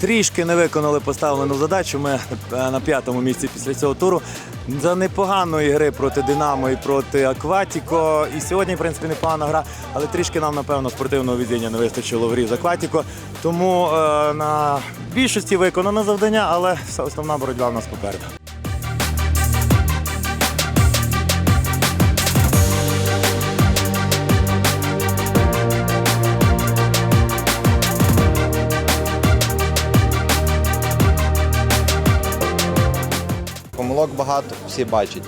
Трішки не виконали поставлену задачу. Ми е, на п'ятому місці після цього туру. За непоганої гри проти Динамо і проти Акватіко. І сьогодні, в принципі, непогана гра, але трішки нам, напевно, спортивного відділення не вистачило в грі з Акватіко. Тому е, на більшості виконано завдання, але основна боротьба в нас попереду. Помилок багато, всі бачать.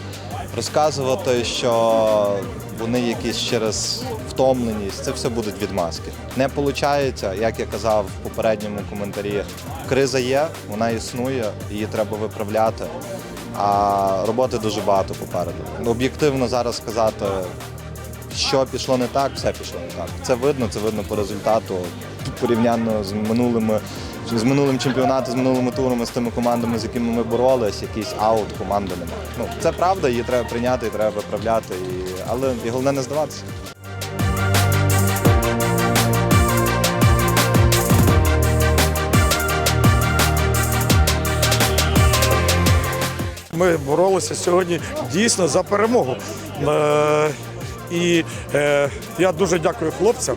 Розказувати, що вони якісь через втомленість, це все будуть відмазки. Не виходить, як я казав в попередньому коментарі, криза є, вона існує, її треба виправляти. А роботи дуже багато попереду. Об'єктивно зараз сказати, що пішло не так, все пішло не так. Це видно, це видно по результату порівняно з минулими. З минулим чемпіонатом, з минулими турами, з тими командами, з якими ми боролись, якийсь аут команди немає. Ну це правда, її треба прийняти, і треба виправляти. І... Але і головне не здаватися. Ми боролися сьогодні дійсно за перемогу. Е, І е, я дуже дякую хлопцям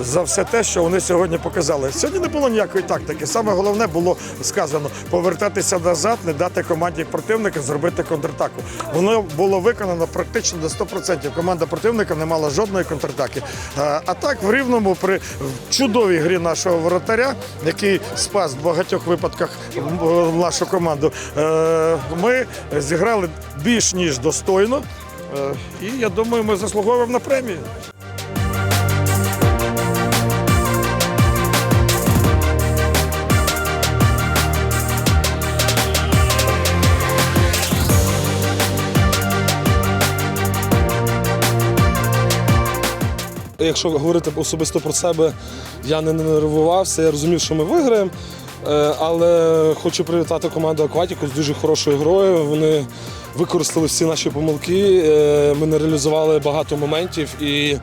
за все те, що вони сьогодні показали. Сьогодні не було ніякої тактики. Саме головне було сказано повертатися назад, не дати команді противника зробити контратаку. Воно було виконано практично до 100%. Команда противника не мала жодної контратаки. А так в рівному при чудовій грі нашого воротаря, який спас в багатьох випадках нашу команду, е, ми зіграли більш ніж достойно. Е, І я думаю, ми заслуговуємо на премію. Якщо говорити особисто про себе, я не нервувався, я розумів, що ми виграємо. Е, Але хочу привітати команду Акватіку з дуже хорошою грою. Вони використали всі наші помилки. е, Ми не реалізували багато моментів і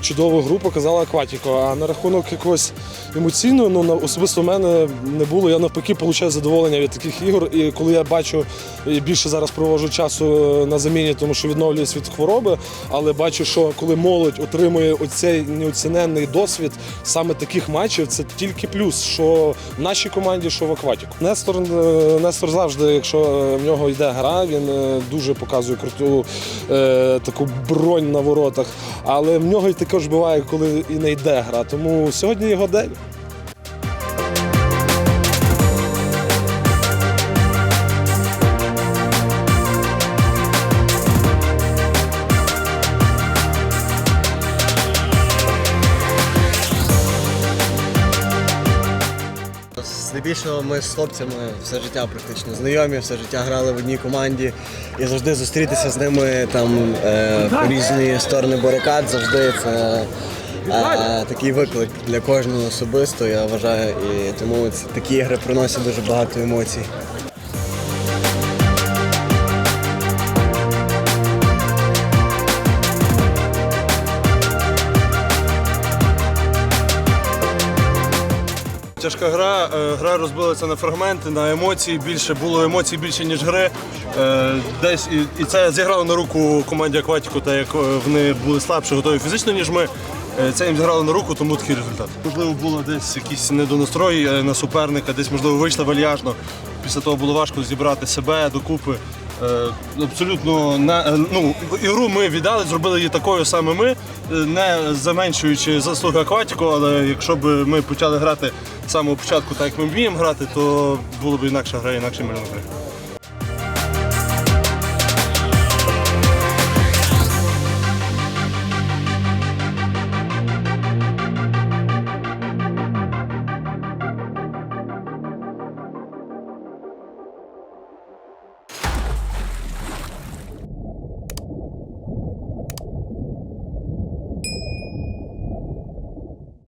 чудову гру показала Акватіко. А на рахунок якогось емоційного, ну особисто в мене не було. Я навпаки отримую задоволення від таких ігор. І коли я бачу і більше зараз проводжу часу е, на заміні, тому що відновлююсь від хвороби, але бачу, що коли молодь отримує оцей неоціненний досвід саме таких матчів, це тільки плюс, що в нашій команді, що в Акватіку. Нестор, е, Нестор завжди, якщо е, в нього йде гра, він е, дуже показує круту е, таку бронь на воротах. Але в нього також буває, коли і не йде гра. Тому сьогодні його день. Здебільшого ми з хлопцями все життя практично знайомі, все життя грали в одній команді і завжди зустрітися з ними там е, по різні сторони барикад, завжди це е, такий виклик для кожного особисто, я вважаю, і тому такі ігри приносять дуже багато емоцій. Тяжка гра, е, гра розбилася на фрагменти, на емоції більше, було емоцій більше, ніж гри. Е, Десь і, це зіграло на руку команді Акватіку, так як е, вони були слабше, готові фізично, ніж ми. Це їм зіграло на руку, тому такий результат. Можливо, було десь якийсь недонастрой на суперника, десь можливо вийшли вальяжно. Після того було важко зібрати себе докупи. Е, Абсолютно на е, ну ігру ми віддали, зробили її такою саме ми, е, не заменшуючи заслуги Акватіку, але якщо б ми почали грати з самого початку, так як ми вміємо грати, то було б інакша гра, інакше гри.